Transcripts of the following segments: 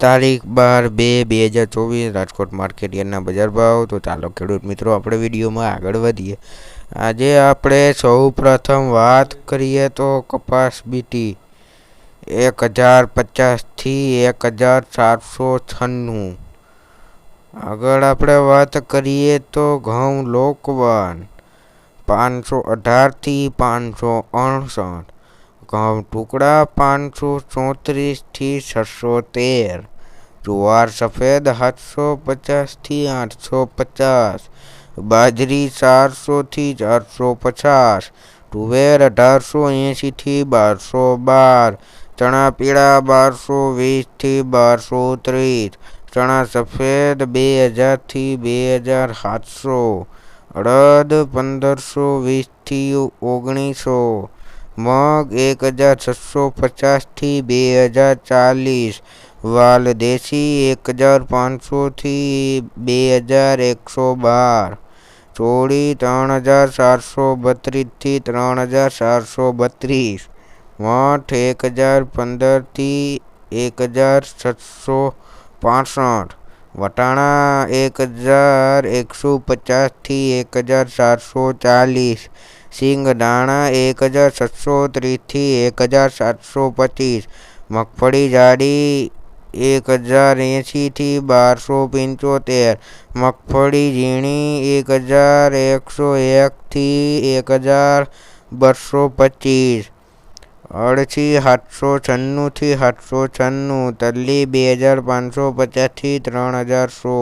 તારીખ બાર બે બે હજાર ચોવીસ, રાજકોટ માર્કેટ યાર્ડના બજાર ભાવ. તો ચાલો ખેડૂત મિત્રો, આપણે વિડીયોમાં આગળ વધીએ. આજે આપણે સૌ પ્રથમ વાત કરીએ તો કપાસ બીટી. એક હજાર પચાસથી એક હજાર સાતસો છન્નું. આગળ આપણે વાત કરીએ તો ઘઉં લોકવન. પાંચસો અઢારથી પાંચસો અડસઠ. ઘઉં ટુકડા પાંચસો ચોત્રીસથી છસો તેર. જુવાર સફેદ સાતસો પચાસથી આઠસો પચાસ. બાજરી ચારસોથી ચારસો પચાસ. તુવેર અઢારસો એંશીથી બારસો બાર. ચણા પીળા બારસો વીસથી બારસો ત્રીસ. ચણા સફેદ બે હજારથી બે હજાર સાતસો. અડદ પંદરસો વીસથી ઓગણીસો. મગ એક હજાર છસો પચાસથી બે હજાર ચાલીસ વાલ દેશી એક હજાર પાંચસોથી બે હજાર એકસો બાર ચોળી ત્રણ હજાર ચારસો બત્રીસથી ત્રણ હજાર ચારસો બત્રીસ મઠ એક હજાર પંદરથી એક હજાર છસો પાસઠ વટાણા એક હજાર એકસો પચાસથી એક હજાર ચારસો ચાલીસ સિંગ દાણા એક હજાર છસો ત્રીસથી એક હજાર સાતસો પચીસ મગફળી જાડી એક હજાર એંશીથી બારસો પંચોતેર મગફળી ઝીણી એક હજાર એકસો એકથી એક હજાર બસો પચીસ અડસી સાતસો છન્નુંથી સાતસો છન્નું તલ્લી બે હજાર પાંચસો પચાસથી ત્રણ હજાર સો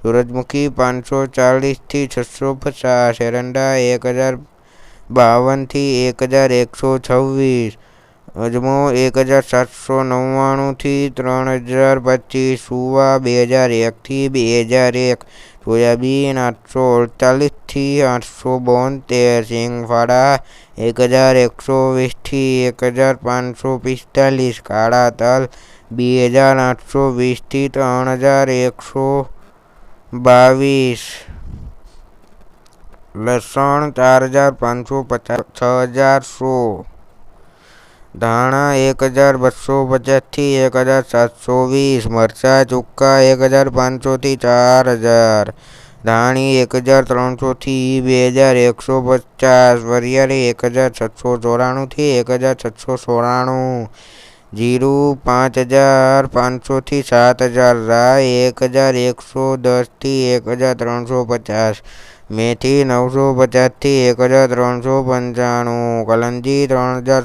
સૂરજમુખી પાંચસો ચાલીસથી છસો પચાસ એરંડા એક હજાર બાવનથી એક હજાર એકસો છવ્વીસ, અજમો એક હજાર સાતસો નવ્વાણુંથી ત્રણ હજાર પચીસ, સુવા બે હજાર એકથી બે હજાર એક, સોયાબીન આઠસો અડતાલીસથી આઠસો બોતેર, સિંગફાડા એક હજાર એકસો વીસથી એક હજાર પાંચસો પિસ્તાલીસ, કાળા તલ બે હજાર આઠસો વીસથી ત્રણ હજાર એકસો બાવીસ. લસણ ચાર હજાર પાંચસો પચાસ, છ હજાર સો. ધાણા એક હજાર બસો પચાસથી એક હજાર સાતસો વીસ. મરચાં ચૂક્કા એક હજાર પાંચસોથી ચાર હજાર. ધાણી એક હજાર ત્રણસોથી બે હજાર એકસો પચાસ. વરિયાળી એક હજાર છસો ચોરાણુંથી એક હજાર છસો ચોરાણું જીરું પાંચ હજાર પાંચસોથી સાત હજાર. રાઈ એક હજાર એકસો દસથી એક હજાર ત્રણસો પચાસ. મેથી નવસો પચાસથી એક હજાર ત્રણસો પંચાણું, કલંજી ત્રણ હજાર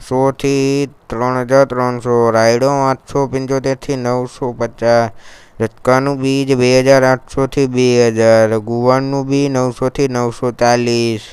સોથી ત્રણ હજાર ત્રણસો, રાયડો આઠસો પંચોતેરથી નવસો પચાસ રચકાનું બીજ બે હજાર આઠસોથી બે હજાર, ગુવારનું બી નવસોથી નવસો ચાલીસ.